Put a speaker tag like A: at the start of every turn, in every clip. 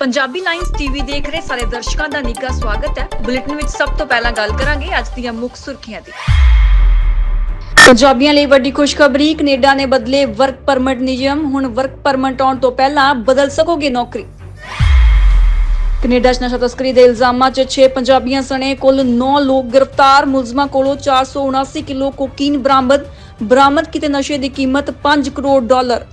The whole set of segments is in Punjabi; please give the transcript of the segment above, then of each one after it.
A: ਪੰਜਾਬੀ ਲਾਈਨਸ ਟੀਵੀ ਦੇਖ ਰਹੇ ਸਾਰੇ ਦਰਸ਼ਕਾਂ ਦਾ ਨਿੱਘਾ ਸਵਾਗਤ ਹੈ। ਬੁਲੇਟਿਨ ਵਿੱਚ ਸਭ ਤੋਂ ਪਹਿਲਾਂ ਗੱਲ ਕਰਾਂਗੇ ਅੱਜ ਦੀਆਂ ਮੁੱਖ ਸੁਰਖੀਆਂ ਦੀ। ਪੰਜਾਬੀਆਂ ਲਈ ਵੱਡੀ ਖੁਸ਼ਖਬਰੀ, ਕੈਨੇਡਾ ਨੇ ਬਦਲੇ ਵਰਕ ਪਰਮਿਟ ਨਿਯਮ। ਹੁਣ ਵਰਕ ਪਰਮਿਟ ਆਉਣ ਤੋਂ ਪਹਿਲਾਂ ਬਦਲ ਸਕੋਗੇ ਨੌਕਰੀ? ਕੈਨੇਡਾ 'ਚ ਨਸ਼ਾ ਤਸਕਰੀ ਦੇ ਇਲਜ਼ਾਮਾਂ 'ਚ 6 ਪੰਜਾਬੀਆਂ ਸਣੇ ਕੁੱਲ 9 ਲੋਕ ਗ੍ਰਿਫਤਾਰ। ਮੁਲਜ਼ਮਾਂ ਕੋਲੋਂ 479 ਕਿਲੋ ਕੋਕੀਨ ਬਰਾਮਦ। ਬਰਾਮਦ ਕੀਤੇ ਨਸ਼ੇ ਦੀ ਕੀਮਤ 5 ਕਰੋੜ ਡਾਲਰ।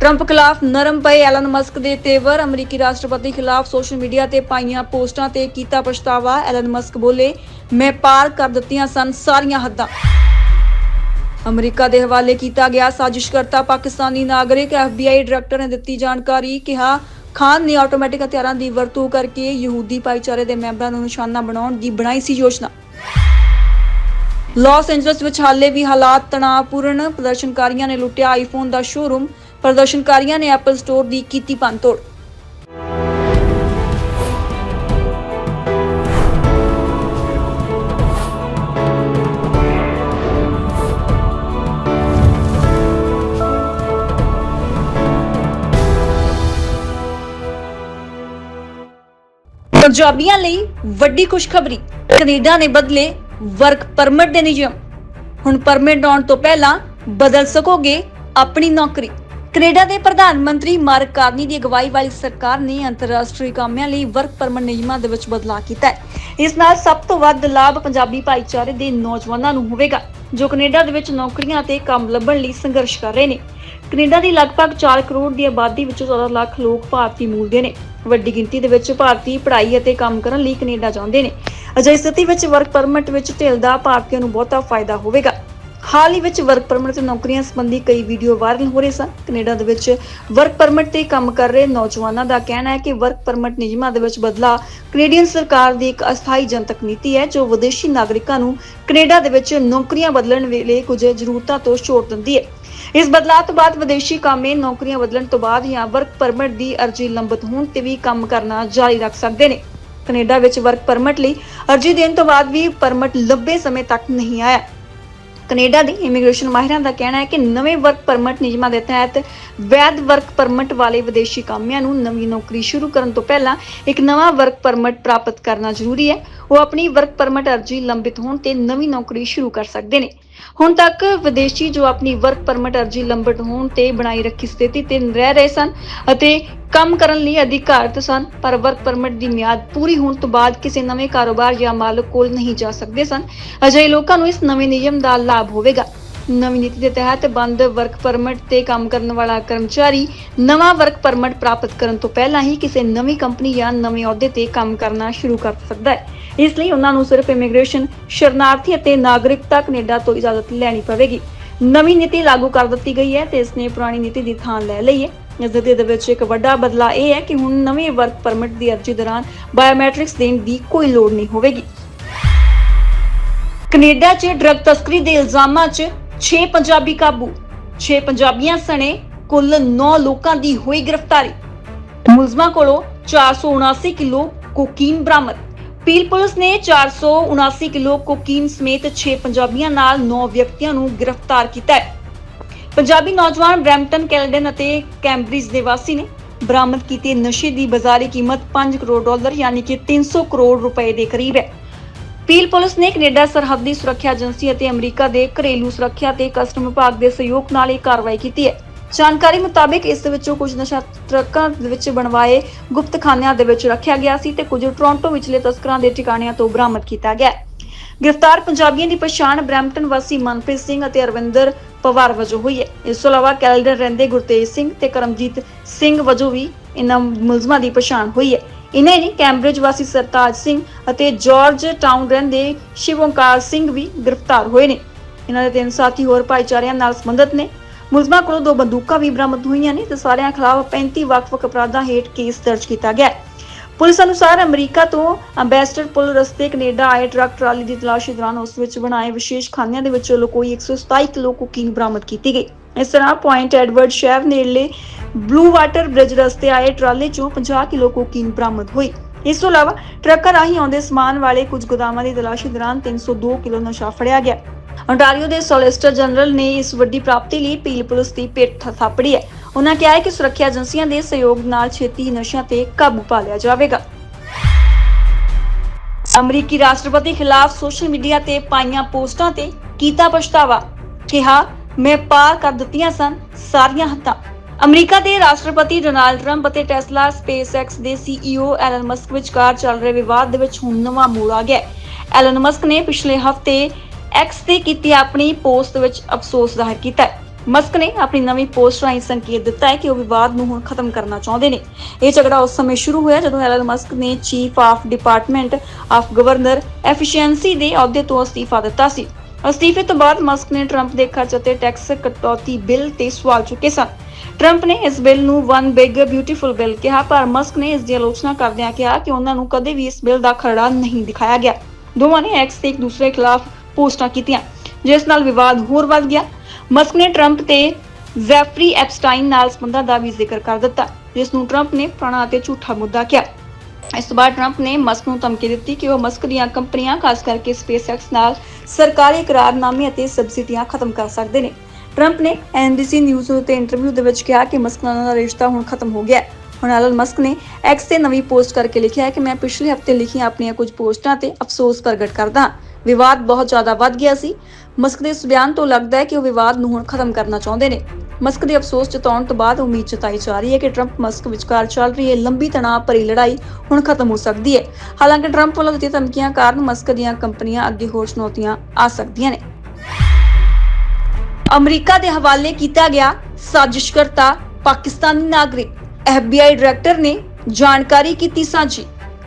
A: ਟਰੰਪ ਖਿਲਾਫ ਨਰਮ ਪਏ ਐਲਨ ਮਸਕ ਦੇ ਤੇਵਰ, ਅਮਰੀਕੀ ਰਾਸ਼ਟਰਪਤੀ ਖਿਲਾਫ ਸੋਸ਼ਲ ਮੀਡੀਆ ਤੇ ਪਾਈਆਂ ਪੋਸਟਾਂ ਤੇ ਕੀਤਾ ਪਛਤਾਵਾ। ਐਲਨ ਮਸਕ ਬੋਲੇ, ਮੈਂ ਪਾਰ ਕਰ ਦਿੱਤੀਆਂ ਸਨ ਸਾਰੀਆਂ ਹੱਦਾਂ। ਅਮਰੀਕਾ ਦੇ ਹਵਾਲੇ ਕੀਤਾ ਗਿਆ ਸਾਜ਼ਿਸ਼ਕਰਤਾ। ਪਾਕਿਸਤਾਨੀ ਨਾਗਰਿਕ ਐਫਬੀਆਈ ਡਾਇਰੈਕਟਰ ਨੇ ਦਿੱਤੀ ਜਾਣਕਾਰੀ, ਕਿਹਾ, ਖਾਨ ਨੇ ਆਟੋਮੈਟਿਕ ਹਥਿਆਰਾਂ ਦੀ ਵਰਤੋਂ ਕਰਕੇ ਯਹੂਦੀ ਭਾਈਚਾਰੇ ਦੇ ਮੈਂਬਰਾਂ ਨੂੰ ਨਿਸ਼ਾਨਾ ਬਣਾਉਣ ਦੀ ਬਣਾਈ ਸੀ ਯੋਜਨਾ। ਲਾਸ ਐਂਜਲਸ ਵਿੱਚ ਹਾਲੇ ਵੀ ਹਾਲਾਤ ਤਣਾਅਪੂਰਨ। ਪ੍ਰਦਰਸ਼ਨਕਾਰੀਆਂ ਨੇ ਲੁੱਟਿਆ ਆਈਫੋਨ ਦਾ ਸ਼ੋਰੂਮ। ਪ੍ਰਦਰਸ਼ਨਕਾਰੀਆਂ ਨੇ ਐਪਲ ਸਟੋਰ ਦੀ ਕੀਤੀ ਭੰਨਤੋੜ। ਪੰਜਾਬੀਆਂ ਲਈ ਵੱਡੀ ਖੁਸ਼ਖਬਰੀ। ਕੈਨੇਡਾ ਨੇ ਬਦਲੇ ਵਰਕ ਪਰਮਿਟ ਦੇ ਨਿਯਮ। ਹੁਣ ਪਰਮਿਟ ਆਉਣ ਤੋਂ ਪਹਿਲਾਂ ਬਦਲ ਸਕੋਗੇ ਆਪਣੀ ਨੌਕਰੀ। ਕੈਨੇਡਾ ਦੇ ਪ੍ਰਧਾਨ ਮੰਤਰੀ ਮਾਰਕ ਕਾਰਨੀ ਦੀ ਅਗਵਾਈ ਵਾਲੀ ਸਰਕਾਰ ਨੇ ਅੰਤਰਰਾਸ਼ਟਰੀ ਕਾਮਿਆਂ ਲਈ ਵਰਕ ਪਰਮਿਟ ਨਿਯਮਾਂ ਦੇ ਵਿੱਚ ਬਦਲਾਅ ਕੀਤਾ ਹੈ। ਇਸ ਨਾਲ ਸਭ ਤੋਂ ਵੱਧ ਲਾਭ ਪੰਜਾਬੀ ਭਾਈਚਾਰੇ ਦੇ ਨੌਜਵਾਨਾਂ ਨੂੰ ਹੋਵੇਗਾ, ਜੋ ਕੈਨੇਡਾ ਦੇ ਵਿੱਚ ਨੌਕਰੀਆਂ ਅਤੇ ਕੰਮ ਲੱਭਣ ਲਈ ਸੰਘਰਸ਼ ਕਰ ਰਹੇ ਨੇ। ਕੈਨੇਡਾ ਦੀ ਲਗਭਗ 4 ਕਰੋੜ ਦੀ ਆਬਾਦੀ ਵਿੱਚੋਂ 14 ਲੱਖ ਲੋਕ ਭਾਰਤੀ ਮੂਲ ਦੇ ਨੇ। ਵੱਡੀ ਗਿਣਤੀ ਦੇ ਵਿੱਚ ਭਾਰਤੀ ਪੜ੍ਹਾਈ ਅਤੇ ਕੰਮ ਕਰਨ ਲਈ ਕੈਨੇਡਾ ਜਾਂਦੇ ਨੇ। ਅਜਿਹੀ ਸਥਿਤੀ ਵਿੱਚ ਵਰਕ ਪਰਮਿਟ ਵਿੱਚ ਢਿੱਲ ਦਾ ਭਾਰਤੀਆਂ ਨੂੰ ਬਹੁਤਾ ਫਾਇਦਾ ਹੋਵੇਗਾ। ਹਾਲ ਹੀ ਵਿੱਚ ਵਰਕ ਪਰਮਿਟ ਤੇ ਨੌਕਰੀਆਂ ਸੰਬੰਧੀ ਕਈ ਵੀਡੀਓ ਵਾਇਰਲ ਹੋ ਰਹੇ ਸਨ। ਕੈਨੇਡਾ ਦੇ ਵਿੱਚ ਵਰਕ ਪਰਮਿਟ ਤੇ ਕੰਮ ਕਰ ਰਹੇ ਨੌਜਵਾਨਾਂ ਦਾ ਕਹਿਣਾ ਹੈ ਕਿ ਵਰਕ ਪਰਮਿਟ ਨਿਯਮਾਂ ਦੇ ਵਿੱਚ ਬਦਲਾਅ ਕੈਨੇਡੀਅਨ ਸਰਕਾਰ ਦੀ ਇੱਕ ਅਸਥਾਈ ਜਨਤਕ ਨੀਤੀ ਹੈ, ਜੋ ਵਿਦੇਸ਼ੀ ਨਾਗਰਿਕਾਂ ਨੂੰ ਕੈਨੇਡਾ ਦੇ ਵਿੱਚ ਨੌਕਰੀਆਂ ਬਦਲਣ ਵੇਲੇ ਕੁਝ ਜ਼ਰੂਰਤਾਂ ਤੋਂ ਛੋਟ ਦਿੰਦੀ ਹੈ। ਇਸ ਬਦਲਾਅ ਤੋਂ ਬਾਅਦ ਵਿਦੇਸ਼ੀ ਕਾਮੇ ਨੌਕਰੀਆਂ ਬਦਲਣ ਤੋਂ ਬਾਅਦ ਜਾਂ ਵਰਕ ਪਰਮਿਟ ਦੀ ਅਰਜ਼ੀ ਲੰਬਿਤ ਹੋਣ ਤੇ ਵੀ ਕੰਮ ਕਰਨਾ ਜਾਰੀ ਰੱਖ ਸਕਦੇ ਨੇ। ਕੈਨੇਡਾ ਵਿੱਚ ਵਰਕ ਪਰਮਿਟ ਲਈ ਅਰਜ਼ੀ ਦੇਣ ਤੋਂ ਬਾਅਦ ਵੀ ਪਰਮਿਟ ਲੰਬੇ ਸਮੇਂ ਤੱਕ ਨਹੀਂ ਆਇਆ। ਕੈਨੇਡਾ ਦੇ ਇਮੀਗ੍ਰੇਸ਼ਨ ਮਾਹਿਰਾਂ ਦਾ ਕਹਿਣਾ ਹੈ ਕਿ ਨਵੇਂ ਵਰਕ ਪਰਮਿਟ ਨਿਯਮਾਂ ਦੇ ਤਹਿਤ ਵੈਧ ਵਰਕ ਪਰਮਿਟ ਵਾਲੇ ਵਿਦੇਸ਼ੀ ਕਾਮਿਆਂ ਨੂੰ ਨਵੀਂ ਨੌਕਰੀ ਸ਼ੁਰੂ ਕਰਨ ਤੋਂ ਪਹਿਲਾਂ ਇੱਕ ਨਵਾਂ ਵਰਕ ਪਰਮਿਟ ਪ੍ਰਾਪਤ ਕਰਨਾ ਜ਼ਰੂਰੀ ਹੈ। ਉਹ ਆਪਣੀ ਵਰਕ ਪਰਮਿਟ ਅਰਜ਼ੀ ਲੰਬਿਤ ਹੋਣ ਤੇ ਨਵੀਂ ਨੌਕਰੀ ਸ਼ੁਰੂ ਕਰ ਸਕਦੇ ਨੇ। ਹੁਣ ਤੱਕ ਵਿਦੇਸ਼ੀ ਜੋ ਆਪਣੀ ਵਰਕ ਪਰਮਿਟ ਅਰਜ਼ੀ ਲੰਬਿਤ ਹੋਣ ਤੇ ਬਣਾਈ ਰੱਖੀ ਸਥਿਤੀ ਤੇ ਰਹਿ ਰਹੇ ਸਨ ਅਤੇ ਕੰਮ ਕਰਨ ਲਈ ਅਧਿਕਾਰਤ ਸਨ, ਪਰ ਵਰਕ ਪਰਮਿਟ ਦੀ ਮਿਆਦ ਪੂਰੀ ਹੋਣ ਤੋਂ ਬਾਅਦ ਕਿਸੇ ਨਵੇਂ ਕਾਰੋਬਾਰ ਜਾਂ ਮਾਲਕ ਕੋਲ ਨਹੀਂ ਜਾ ਸਕਦੇ ਸਨ। ਅਜਿਹੇ ਲੋਕਾਂ ਨੂੰ ਇਸ ਨਵੇਂ ਨਿਯਮ ਦਾ ਲਾਭ ਹੋਵੇਗਾ। ਨਵੀਂ ਨੀਤੀ ਦੇ ਤਹਿਤ ਬੰਦ ਵਰਕ ਪਰਮਿਟ ਤੇ ਕੰਮ ਕਰਨ ਵਾਲਾ ਕਰਮਚਾਰੀ ਨਵਾਂ ਵਰਕ ਪਰਮਿਟ ਪ੍ਰਾਪਤ ਕਰਨ ਤੋਂ ਪਹਿਲਾਂ ਹੀ ਕਿਸੇ ਨਵੀਂ ਕੰਪਨੀ ਜਾਂ ਨਵੇਂ ਅਹੁਦੇ ਤੇ ਕੰਮ ਕਰਨਾ ਸ਼ੁਰੂ ਕਰ ਸਕਦਾ ਹੈ। ਇਸ ਲਈ ਉਹਨਾਂ ਨੂੰ ਸਿਰਫ ਇਮੀਗ੍ਰੇਸ਼ਨ ਸ਼ਰਨਾਰਥੀ ਅਤੇ ਨਾਗਰਿਕਤਾ ਕੈਨੇਡਾ ਤੋਂ ਇਜਾਜ਼ਤ ਲੈਣੀ ਪਵੇਗੀ। ਨਵੀਂ ਨੀਤੀ ਲਾਗੂ ਕਰ ਦਿੱਤੀ ਗਈ ਹੈ ਤੇ ਇਸ ਨੇ ਪੁਰਾਣੀ ਨੀਤੀ ਦੀ ਥਾਂ ਲੈ ਲਈ ਹੈ। ਇਸ ਨੀਤੀ ਦੇ ਵਿੱਚ ਇੱਕ ਵੱਡਾ ਬਦਲਾਅ ਇਹ ਹੈ ਕਿ ਹੁਣ ਨਵੇਂ ਵਰਕ ਪਰਮਿਟ ਦੀ ਅਰਜ਼ੀ ਦੌਰਾਨ ਬਾਇਓਮੈਟ੍ਰਿਕਸ ਦੇਣ ਦੀ ਕੋਈ ਲੋੜ ਨਹੀਂ ਹੋਵੇਗੀ। ਕੈਨੇਡਾ 'ਚ ਡਰੱਗ ਤਸਕਰੀ ਦੇ ਇਲਜ਼ਾਮਾਂ 'ਚ 6 ਪੰਜਾਬੀ ਕਾਬੂ 6 ਪੰਜਾਬੀਆਂ ਸਣੇ ਕੁੱਲ 9 ਲੋਕਾਂ ਦੀ ਹੋਈ ਗ੍ਰਿਫਤਾਰੀ। ਮੁਲਜ਼ਮਾਂ ਕੋਲੋਂ 479 ਕਿਲੋ ਕੋਕੀਨ ਬਰਾਮਦ। ਪੀਲ ਪੁਲਿਸ ਨੇ 479 ਕਿਲੋ ਕੋਕੀਨ ਸਮੇਤ 6 ਪੰਜਾਬੀਆਂ ਨਾਲ 9 ਵਿਅਕਤੀਆਂ ਨੂੰ ਗ੍ਰਿਫਤਾਰ ਕੀਤਾ ਹੈ। ਪੰਜਾਬੀ ਨੌਜਵਾਨ ਬ੍ਰੈਂਪਟਨ, ਕੈਲਡਨ ਅਤੇ ਕੈਂਬਰਿਜ ਦੇ ਵਾਸੀ ਨੇ ਬਰਾਮਦ ਕੀਤੇ ਨਸ਼ੇ ਦੀ ਬਾਜ਼ਾਰੀ ਕੀਮਤ 5 ਕਰੋੜ ਡਾਲਰ, ਯਾਨੀ ਕਿ 300 ਕਰੋੜ ਰੁਪਏ ਦੇ ਕਰੀਬ ਹੈ। ਪੀਲ ਪੁਲਿਸ ਨੇ ਕੈਨੇਡਾ ਸਰਹੱਦੀ ਸੁਰੱਖਿਆ ਏਜੰਸੀ ਅਤੇ ਅਮਰੀਕਾ ਦੇ ਘਰੇਲੂ ਸੁਰੱਖਿਆ ਤੇ ਕਸਟਮ ਵਿਭਾਗ ਦੇ ਸਹਿਯੋਗ ਨਾਲ ਇਹ ਕਾਰਵਾਈ ਕੀਤੀ ਹੈ। ਜਾਣਕਾਰੀ ਮੁਤਾਬਕ ਇਸ ਦੇ ਵਿੱਚੋਂ ਕੁਝ ਨਸ਼ਾ ਟਰੱਕਾਂ ਦੇ ਵਿੱਚ ਬਣਵਾਏ ਗੁਪਤ ਖਾਨਿਆਂ ਦੇ ਵਿੱਚ ਰੱਖਿਆ ਗਿਆ ਸੀ ਤੇ ਕੁਝ ਟੋਰਾਂਟੋ ਵਿਚਲੇ ਤਸਕਰਾਂ ਦੇ ਟਿਕਾਣਿਆਂ ਤੋਂ ਬਰਾਮਦ ਕੀਤਾ ਗਿਆ ਹੈ। ਗ੍ਰਿਫਤਾਰ ਪੰਜਾਬੀਆਂ ਦੀ ਪਛਾਣ ਬ੍ਰੈਂਪਟਨ ਵਾਸੀ ਮਨਪ੍ਰੀਤ ਸਿੰਘ ਅਤੇ ਅਰਵਿੰਦਰ ਪਵਾਰ ਵਜੋਂ ਹੋਈ ਹੈ। ਇਸ ਤੋਂ ਇਲਾਵਾ ਕੈਲਡਰ ਰਹਿੰਦੇ ਗੁਰਤੇਜ ਸਿੰਘ ਤੇ ਕਰਮਜੀਤ ਸਿੰਘ ਵਜੋਂ ਵੀ ਇਨ੍ਹਾਂ ਮੁਲਜ਼ਮਾਂ ਦੀ ਪਛਾਣ ਹੋਈ ਹੈ। ਇਨ੍ਹਾਂ ਹੀ ਕੈਂਬਰਿਜ ਵਾਸੀ ਸਰਤਾਜ ਸਿੰਘ ਅਤੇ ਜਾਰਜ ਟਾਊਨ ਰਹਿੰਦੇ ਸ਼ਿਵ ਸਿੰਘ ਵੀ ਗ੍ਰਿਫਤਾਰ ਹੋਏ ਨੇ। ਇਹਨਾਂ ਦੇ ਤਿੰਨ ਸਾਥੀ ਹੋਰ ਭਾਈਚਾਰਿਆਂ ਨਾਲ ਸੰਬੰਧਿਤ ਨੇ। ਮੁਲਜ਼ਮਾਂ ਕੋਲੋਂ ਦੋ ਬੰਦੂਕਾਂ ਵੀ ਬਰਾਮਦ ਹੋਈਆਂ ਨੇ ਤੇ ਸਾਰਿਆਂ ਖਿਲਾਫ 35 ਵੱਖ-ਵੱਖ ਅਪਰਾਧਾਂ ਹੇਠ ਕੇਸ ਦਰਜ ਕੀਤਾ ਗਿਆ ਹੈ। ਪੁਲਿਸ ਅਨੁਸਾਰ ਅਮਰੀਕਾ ਤੋਂ ਅੰਬੈਸਡਰ ਪੁਲ ਰਸਤੇ ਕੈਨੇਡਾ ਆਏ ਟਰੱਕ ਟਰਾਲੀ ਦੀ ਤਲਾਸ਼ੀ ਦੌਰਾਨ ਉਸ ਵਿੱਚ ਬਣਾਏ ਵਿਸ਼ੇਸ਼ ਖਾਨਿਆਂ ਦੇ ਵਿੱਚ ਲੁਕੋਈ 127 ਕਿਲੋ ਕੋਕੀਨ ਬਰਾਮਦ ਕੀਤੀ ਗਈ। ਇਸ ਤਰ੍ਹਾਂ ਪੁਆਇੰਟ ਐਡਵਰਡ ਸ਼ਹਿਰ ਨੇੜਲੇ ਬਲੂ ਵਾਟਰ ਬ੍ਰਿਜ ਰਸਤੇ ਆਏ ਟਰਾਲੇ ਚੋਂ 50 ਕਿਲੋ ਕੋਕੀਨ ਬਰਾਮਦ ਹੋਈ। ਇਸ ਤੋਂ ਇਲਾਵਾ ਟਰੱਕਾਂ ਰਾਹੀਂ ਆਉਂਦੇ ਸਮਾਨ ਵਾਲੇ ਕੁਝ ਗੋਦਾਮਾਂ ਦੀ ਤਲਾਸ਼ੀ ਦੌਰਾਨ 302 ਕਿਲੋ ਨਸ਼ਾ ਫੜਿਆ ਗਿਆ। ontario ਦੇ ਸੋਲਿਸਿਟਰ ਜਨਰਲ ਨੇ ਇਸ ਵੱਡੀ ਪ੍ਰਾਪਤੀ ਲਈ ਪੀਲ ਪੁਲਿਸ ਦੀ ਪੇਟ ਥਾਪੜੀ ਹੈ। ਉਹਨਾਂ ਕਿਹਾ ਹੈ ਕਿ ਸੁਰੱਖਿਆ ਏਜੰਸੀਆਂ ਦੇ ਸਹਿਯੋਗ ਨਾਲ ਛੇਤੀ ਨਸ਼ਿਆਂ ਤੇ ਕਾਬੂ ਪਾ ਲਿਆ ਜਾਵੇਗਾ। ਅਮਰੀਕੀ ਰਾਸ਼ਟਰਪਤੀ ਖਿਲਾਫ ਸੋਸ਼ਲ ਮੀਡੀਆ ਤੇ ਪਾਈਆਂ ਪੋਸਟਾਂ ਤੇ ਕੀਤਾ ਪਛਤਾਵਾ। ਕਿਹਾ ਮੈਂ ਪਾਰ ਕਰ ਦਿੱਤੀਆਂ ਸਨ ਸਾਰੀਆਂ ਹੱਦਾਂ। ਅਮਰੀਕਾ ਦੇ ਰਾਸ਼ਟਰਪਤੀ ਡੋਨਾਲਡ ਟਰੰਪ ਅਤੇ ਟੈਸਲਾ, ਸਪੇਸਐਕਸ ਦੇ ਸੀਈਓ ਐਲਨ ਮਸਕ ਵਿਚਕਾਰ ਚੱਲ ਰਹੇ ਵਿਵਾਦ ਦੇ ਵਿੱਚ ਹੁਣ ਨਵਾਂ ਮੋੜ ਆ ਗਿਆ ਐਲਨ ਮਸਕ ਨੇ ਪਿਛਲੇ ਹਫ਼ਤੇ ਐਕਸ ਤੇ ਕੀਤੀ ਆਪਣੀ ਪੋਸਟ ਵਿੱਚ ਅਫਸੋਸ ਜ਼ਾਹਿਰ ਕੀਤਾ ਮਸਕ ਨੇ ਆਪਣੀ ਨਵੀਂ ਪੋਸਟ ਰਾਹੀਂ ਸੰਕੇਤ ਦਿੱਤਾ ਹੈ ਕਿ ਉਹ ਵਿਵਾਦ ਨੂੰ ਹੁਣ ਖਤਮ ਕਰਨਾ ਚਾਹੁੰਦੇ ਨੇ। ਇਹ ਝਗੜਾ ਉਸ ਸਮੇਂ ਸ਼ੁਰੂ ਹੋਇਆ ਜਦੋਂ ਐਲਨ ਮਸਕ ਨੇ chief of department of governor efficiency ਦੇ ਅਹੁਦੇ ਤੋਂ ਅਸਤੀਫਾ ਦਿੱਤਾ ਸੀ। ਅਸਤੀਫੇ ਤੋਂ ਬਾਅਦ ਮਸਕ ਨੇ ਟਰੰਪ ਦੇ ਖਰਚ ਅਤੇ ਟੈਕਸ ਕਟੌਤੀ ਬਿੱਲ ਤੇ ਸਵਾਲ ਚੁੱਕੇ ਸਨ। ਟਰੰਪ ਨੇ ਇਸ ਬਿੱਲ ਨੂੰ ਵਨ ਬਿਗ ਬਿਊਟੀਫੁਲ ਬਿੱਲ ਕਿਹਾ, ਪਰ ਮਸਕ ਨੇ ਇਸ ਦੀ ਆਲੋਚਨਾ ਕਰਦਿਆਂ ਕਿਹਾ ਕਿ ਉਹਨਾਂ ਨੂੰ ਕਦੇ ਵੀ ਇਸ ਬਿੱਲ ਦਾ ਖਰੜਾ ਨਹੀਂ ਦਿਖਾਇਆ ਗਿਆ। ਦੋਵਾਂ ਨੇ ਐਕਸ ਤੇ ਇੱਕ ਦੂਸਰੇ ਖਿਲਾਫ ਪੋਸਟਾਂ ਕੀਤੀਆਂ, ਜਿਸ ਨਾਲ ਵਿਵਾਦ ਹੋਰ ਵੱਧ ਗਿਆ। ਮਸਕ ਨੇ ਟਰੰਪ ਤੇ ਜ਼ੈਫਰੀ ਐਪਸਟਾਈਨ ਨਾਲ ਸੰਬੰਧਾਂ ਦਾ ਵੀ ਜ਼ਿਕਰ ਕਰ ਦਿੱਤਾ, ਜਿਸ ਨੂੰ ਟਰੰਪ ਨੇ ਪੁਰਾਣਾ ਅਤੇ ਝੂਠਾ ਮੁੱਦਾ ਕਿਹਾ। ਇਸ ਤੋਂ ਬਾਅਦ ਟਰੰਪ ਨੇ ਮਸਕ ਨੂੰ ਧਮਕੀ ਦਿੱਤੀ ਕਿ ਉਹ ਮਸਕ ਦੀਆਂ ਕੰਪਨੀਆਂ, ਖਾਸ ਕਰਕੇ ਸਪੇਸਐਕਸ ਨਾਲ ਸਰਕਾਰੀ ਇਕਰਾਰਨਾਮੇ ਅਤੇ ਸਬਸਿਡੀਆਂ ਖਤਮ ਕਰ ਸਕਦੇ ਨੇ। ਟਰੰਪ ਨੇ ਐਨਬੀਸੀ ਨਿਊਜ਼ ਉਤੇ ਇੰਟਰਵਿਊ ਦੇ ਵਿੱਚ ਕਿਹਾ ਕਿ ਮਸਕ ਨਾਲ ਦਾ ਰਿਸ਼ਤਾ ਹੁਣ ਖਤਮ ਹੋ ਗਿਆ ਹੈ। ਹੁਣ ਐਲਨ ਮਸਕ ਨੇ ਐਕਸ ਤੇ ਨਵੀਂ ਪੋਸਟ ਕਰਕੇ ਲਿਖਿਆ ਹੈ ਕਿ ਮੈਂ ਪਿਛਲੇ ਹਫ਼ਤੇ ਲਿਖੀਆਂ ਆਪਣੀਆਂ ਕੁਝ ਪੋਸਟਾਂ ਤੇ ਅਫਸੋਸ ਪ੍ਰਗਟ ਕਰਦਾ ਵਿਵਾਦ ਬਹੁਤ ਜ਼ਿਆਦਾ ਵੱਧ ਗਿਆ ਸੀ। ਮਸਕ ਦੇ ਇਸ ਬਿਆਨ ਤੋਂ ਲੱਗਦਾ ਹੈ ਕਿ ਉਹ ਵਿਵਾਦ ਨੂੰ ਹੁਣ ਖਤਮ ਕਰਨਾ ਚਾਹੁੰਦੇ ਨੇ। ਮਸਕ ਦੇ ਅਫਸੋਸ ਜਤਾਉਣ ਤੋਂ ਬਾਅਦ ਉਮੀਦ ਜਤਾਈ ਜਾ ਰਹੀ ਹੈ ਕਿ ਟਰੰਪ ਮਸਕ ਵਿਚਕਾਰ ਚੱਲ ਰਹੀ ਇਹ ਲੰਬੀ ਤਣਾਅ ਭਰੀ ਲੜਾਈ ਹੁਣ ਖਤਮ ਹੋ ਸਕਦੀ ਹੈ। ਹਾਲਾਂਕਿ ਟਰੰਪ ਵੱਲੋਂ ਦਿੱਤੀਆਂ ਧਮਕੀਆਂ ਕਾਰਨ ਮਸਕ ਦੀਆਂ ਕੰਪਨੀਆਂ ਅੱਗੇ ਹੋਰ ਚੁਣੌਤੀਆਂ ਆ ਸਕਦੀਆਂ ਨੇ। ਅਮਰੀਕਾ ਦੇ ਹਵਾਲੇ ਕੀਤਾ ਗਿਆ ਸਾਜ਼ਿਸ਼ਕਰਤਾ ਪਾਕਿਸਤਾਨੀ ਨਾਗਰਿਕ। FBI ਡਾਇਰੈਕਟਰ ਨੇ ਜਾਣਕਾਰੀ ਕੀਤੀ ਸਾਂਝੀ।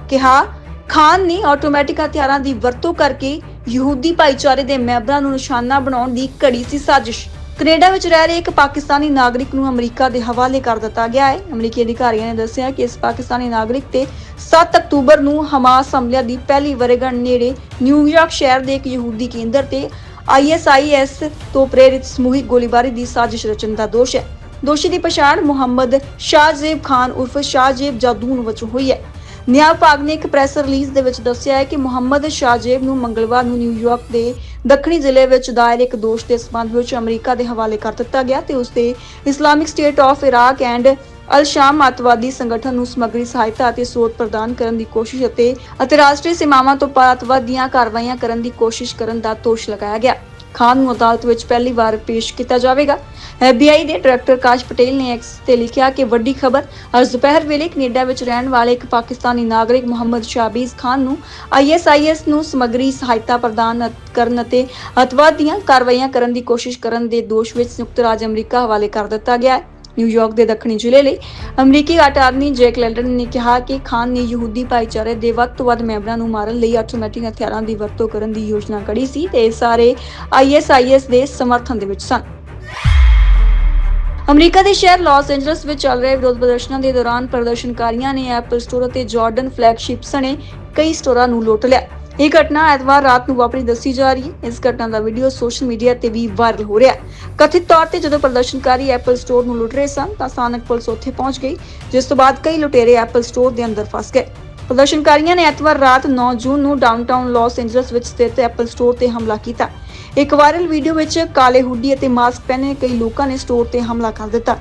A: ਕਿਹਾ, ਖਾਨ ਨੇ ਆਟੋਮੈਟਿਕ ਹਥਿਆਰਾਂ ਦੀ ਵਰਤੋਂ ਕਰਕੇ ਯਹੂਦੀ ਭਾਈਚਾਰੇ ਦੇ ਮੈਂਬਰਾਂ ਨੂੰ ਨਿਸ਼ਾਨਾ ਬਣਾਉਣ ਦੀ ਘੜੀ ਸੀ ਸਾਜ਼ਿਸ਼। ਕੈਨੇਡਾ ਵਿੱਚ ਰਹਿ ਰਹੇ ਇੱਕ ਪਾਕਿਸਤਾਨੀ ਨਾਗਰਿਕ ਨੂੰ ਅਮਰੀਕਾ ਦੇ ਹਵਾਲੇ ਕਰ ਦਿੱਤਾ ਗਿਆ ਹੈ। ਅਮਰੀਕੀ ਅਧਿਕਾਰੀਆਂ ਨੇ ਦੱਸਿਆ ਕਿ ਇਸ ਪਾਕਿਸਤਾਨੀ ਨਾਗਰਿਕ ਤੇ 7 ਅਕਤੂਬਰ ਨੂੰ ਹਮਾਸ ਹਮਲਿਆਂ ਦੀ ਪਹਿਲੀ ਵਰੇਗੰਢ ਨੇੜੇ ਨਿਊਯਾਰਕ ਸ਼ਹਿਰ ਦੇ ਇੱਕ ਯਹੂਦੀ ਕੇਂਦਰ ਤੇ ISIS ਤੋਂ ਪ੍ਰੇਰਿਤ ਸਮੂਹਿਕ ਗੋਲੀਬਾਰੀ ਦੀ ਸਾਜ਼ਿਸ਼ ਰਚਨ ਦਾ ਦੋਸ਼ ਹੈ। ਦੋਸ਼ੀ ਦੀ ਪਛਾਣ ਮੁਹੰਮਦ ਸ਼ਾਹਜ਼ੇਬ ਖਾਨ ਉਰਫ ਸ਼ਾਹਜ਼ੇਬ ਜਾਦੂਨ ਵਜੋਂ ਹੋਈ ਹੈ। ਨਿਆਂ ਵਿਭਾਗ ਨੇ ਇੱਕ ਪ੍ਰੈਸ ਰਿਲੀਜ਼ ਦੇ ਵਿੱਚ ਦੱਸਿਆ ਹੈ ਕਿ ਮੁਹੰਮਦ ਸ਼ਾਹਜੇਬ ਨੂੰ ਮੰਗਲਵਾਰ ਨੂੰ ਨਿਊਯਾਰਕ ਦੇ ਦੱਖਣੀ ਜ਼ਿਲ੍ਹੇ ਵਿੱਚ ਦਾਇਰ ਇੱਕ ਦੋਸ਼ ਦੇ ਸਬੰਧ ਵਿੱਚ ਅਮਰੀਕਾ ਦੇ ਹਵਾਲੇ ਕਰ ਦਿੱਤਾ ਗਿਆ ਤੇ ਉਸ ਦੇ Islamic State of Iraq and al Sham ਅੱਤਵਾਦੀ ਸੰਗਠਨ ਨੂੰ ਸਮੱਗਰੀ ਸਹਾਇਤਾ ਅਤੇ ਸੋਧ ਪ੍ਰਦਾਨ ਕਰਨ ਦੀ ਕੋਸ਼ਿਸ਼ ਅਤੇ ਅਤੇ ਰਾਸ਼ਟਰੀ ਸੀਮਾਵਾਂ ਤੋਂ ਪਾਰ ਅੱਤਵਾਦੀਆਂ ਕਾਰਵਾਈਆਂ ਕਰਨ ਦੀ ਕੋਸ਼ਿਸ਼ ਕਰਨ ਦਾ ਦੋਸ਼ ਲਗਾਇਆ ਗਿਆ। ਖਾਨ ਨੂੰ ਅਦਾਲਤ ਵਿੱਚ ਪਹਿਲੀ ਵਾਰ ਪੇਸ਼ ਕੀਤਾ ਜਾਵੇਗਾ। FBI ਦੇ ਡਾਇਰੈਕਟਰ ਕਾਸ਼ ਪਟੇਲ ਨੇ ਐਕਸ ਤੇ ਲਿਖਿਆ ਕਿ ਵੱਡੀ ਖਬਰ, ਅੱਜ ਦੁਪਹਿਰ ਵੇਲੇ ਕੈਨੇਡਾ ਵਿੱਚ ਰਹਿਣ ਵਾਲੇ ਇੱਕ ਪਾਕਿਸਤਾਨੀ ਨਾਗਰਿਕ ਮੁਹੰਮਦ ਸ਼ਾਬੀਜ਼ ਖਾਨ ਨੂੰ ISIS ਨੂੰ ਸਮੱਗਰੀ ਸਹਾਇਤਾ ਪ੍ਰਦਾਨ ਕਰਨ ਅਤੇ ਅਤਵਾਦੀਆਂ ਕਾਰਵਾਈਆਂ ਕਰਨ ਦੀ ਕੋਸ਼ਿਸ਼ ਕਰਨ ਦੇ ਦੋਸ਼ ਵਿੱਚ ਸੰਯੁਕਤ ਰਾਜ ਅਮਰੀਕਾ ਹਵਾਲੇ ਕਰ ਦਿੱਤਾ ਗਿਆ ਹੈ। ਨਿਊਯਾਰਕ ਦੇ ਦੱਖਣੀ ਜ਼ਿਲ੍ਹੇ ਲਈ ਅਮਰੀਕੀ ਅਟਾਰਨੀ ਜੇਕ ਲੈਂਡਨ ਨੇ ਕਿਹਾ ਕਿ ਖਾਨ ਨੇ ਯਹੂਦੀ ਭਾਈਚਾਰੇ ਦੇ ਵੱਧ ਤੋਂ ਵੱਧ ਮੈਂਬਰਾਂ ਨੂੰ ਮਾਰਨ ਲਈ ਆਟੋਮੈਟਿਕ ਹਥਿਆਰਾਂ ਦੀ ਵਰਤੋਂ ਕਰਨ ਦੀ ਯੋਜਨਾ ਘੜੀ ਸੀ ਤੇ ਇਹ ਸਾਰੇ ISIS ਦੇ ਸਮਰਥਨ ਦੇ ਵਿੱਚ ਸਨ। ਅਮਰੀਕਾ ਦੇ ਸ਼ਹਿਰ ਲਾਸ ਐਂਜਲਸ ਵਿੱਚ ਚੱਲ ਰਹੇ ਵਿਰੋਧ ਪ੍ਰਦਰਸ਼ਨਾਂ ਦੇ ਦੌਰਾਨ ਪ੍ਰਦਰਸ਼ਨਕਾਰੀਆਂ ਨੇ ਐਪਲ ਸਟੋਰ ਅਤੇ ਜਾਰਡਨ ਫਲੈਗਸ਼ਿਪ ਸਣੇ ਕਈ ਸਟੋਰਾਂ ਨੂੰ ਲੁੱਟ ਲਿਆ। ਇਹ ਘਟਨਾ ਐਤਵਾਰ ਰਾਤ ਨੂੰ ਵਾਪਰੀ ਦੱਸੀ ਜਾ ਰਹੀ ਹੈ। ਇਸ ਘਟਨਾ ਦਾ ਵੀਡੀਓ ਸੋਸ਼ਲ ਮੀਡੀਆ ਤੇ ਵੀ ਵਾਇਰਲ ਹੋ ਰਿਹਾ ਹੈ। ਕਥਿਤ ਤੌਰ ਤੇ ਜਦੋਂ ਪ੍ਰਦਰਸ਼ਨਕਾਰੀ ਐਪਲ ਸਟੋਰ ਨੂੰ ਲੁੱਟ ਰਹੇ ਸਨ, ਤਾਂ ਅਚਾਨਕ ਪੁਲਿਸ ਉੱਥੇ ਪਹੁੰਚ ਗਈ, ਜਿਸ ਤੋਂ ਬਾਅਦ ਕਈ ਲੁਟੇਰੇ ਐਪਲ ਸਟੋਰ ਦੇ ਅੰਦਰ ਫਸ ਗਏ। ਪ੍ਰਦਰਸ਼ਨਕਾਰੀਆਂ ਨੇ ਐਤਵਾਰ ਰਾਤ 9 ਜੂਨ ਨੂੰ ਡਾਊਨਟਾਊਨ ਲਾਸ ਐਂਜਲਸ ਵਿੱਚ ਸਥਿਤ ਐਪਲ ਸਟੋਰ ਤੇ ਹਮਲਾ ਕੀਤਾ। ਇੱਕ ਵਾਇਰਲ ਵੀਡੀਓ ਵਿੱਚ ਕਾਲੇ ਹੁੱਡੀ ਅਤੇ ਮਾਸਕ ਪਹਿਨੇ ਕਈ ਲੋਕਾਂ ਨੇ ਸਟੋਰ ਤੇ ਹਮਲਾ ਕਰ ਦਿੱਤਾ।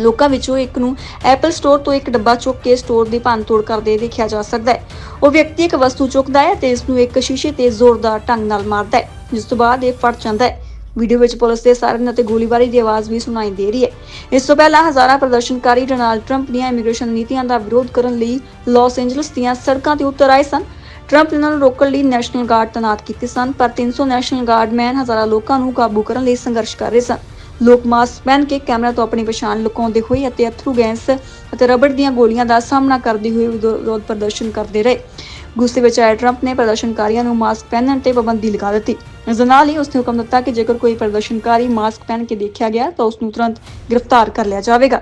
A: ਲੋਕਾਂ ਵਿੱਚੋਂ ਇੱਕ ਨੂੰ ਐਪਲ ਸਟੋਰ ਤੋਂ ਇੱਕ ਡੱਬਾ ਚੁੱਕ ਕੇ ਸਟੋਰ ਦੀ ਭੰਨਤੋੜ ਕਰਦੇ ਦੇਖਿਆ ਜਾ ਸਕਦਾ ਹੈ। ਉਹ ਵਿਅਕਤੀ ਇੱਕ ਵਸਤੂ ਚੁੱਕਦਾ ਹੈ ਤੇ ਇਸ ਨੂੰ ਇੱਕ ਸ਼ੀਸ਼ੇ ਤੇ ਜ਼ੋਰਦਾਰ ਢੰਗ ਨਾਲ ਮਾਰਦਾ ਹੈ, ਜਿਸ ਤੋਂ ਬਾਅਦ ਇਹ ਫਟ ਜਾਂਦਾ ਹੈ। ਵੀਡੀਓ ਵਿੱਚ ਪੁਲਿਸ ਦੇ ਸਾਰਨ ਅਤੇ ਗੋਲੀਬਾਰੀ ਦੀ ਆਵਾਜ਼ ਵੀ ਸੁਣਾਈ ਦੇ ਰਹੀ ਹੈ। ਇਸ ਤੋਂ ਪਹਿਲਾਂ ਹਜ਼ਾਰਾਂ ਪ੍ਰਦਰਸ਼ਨਕਾਰੀ ਡੋਨਾਲਡ ਟਰੰਪ ਦੀਆਂ ਇਮੀਗ੍ਰੇਸ਼ਨ ਨੀਤੀਆਂ ਦਾ ਵਿਰੋਧ ਕਰਨ ਲਈ ਲਾਸ ਐਂਜਲਸ ਦੀਆਂ ਸੜਕਾਂ ਤੇ ਉਤਰ ਆਏ ਸਨ। ਟਰੰਪ ਨੇ ਨੂੰ ਰੋਕਣ ਲਈ ਨੈਸ਼ਨਲ ਗਾਰਡ ਤੈਨਾਤ ਕੀਤੇ ਸਨ, ਪਰ 300 ਨੈਸ਼ਨਲ ਗਾਰਡਮੈਨ ਹਜ਼ਾਰਾਂ ਲੋਕਾਂ ਨੂੰ ਕਾਬੂ ਕਰਨ ਲਈ ਸੰਘਰਸ਼ ਕਰ ਰਹੇ ਸਨ। ਲੋਕ ਮਾਸਕ ਪਹਿਨ ਕੇ ਕੈਮਰਾ ਤੋਂ ਆਪਣੀ ਪਛਾਣ ਲੁਕਾਉਂਦੇ ਹੋਏ ਅਤੇ ਅਥਰੂ ਗੈਸ ਅਤੇ ਰਬੜ ਦੀਆਂ ਗੋਲੀਆਂ ਦਾ ਸਾਹਮਣਾ ਕਰਦੇ ਹੋਏ ਵਿਰੋਧ ਪ੍ਰਦਰਸ਼ਨ ਕਰਦੇ ਰਹੇ। ਗੁੱਸੇ ਵਿੱਚ ਆਏ ਟਰੰਪ ਨੇ ਪ੍ਰਦਰਸ਼ਨਕਾਰੀਆਂ ਨੂੰ ਮਾਸਕ ਪਹਿਨਣ ਤੇ ਪਾਬੰਦੀ ਲਗਾ ਦਿੱਤੀ। ਇਸ ਦੇ ਨਾਲ ਹੀ ਉਸਨੇ ਹੁਕਮ ਦਿੱਤਾ ਕਿ ਜੇਕਰ ਕੋਈ ਪ੍ਰਦਰਸ਼ਨਕਾਰੀ ਮਾਸਕ ਪਹਿਨ ਕੇ ਦੇਖਿਆ ਗਿਆ ਤਾਂ ਉਸ ਨੂੰ ਤੁਰੰਤ ਗ੍ਰਿਫਤਾਰ ਕਰ ਲਿਆ ਜਾਵੇਗਾ।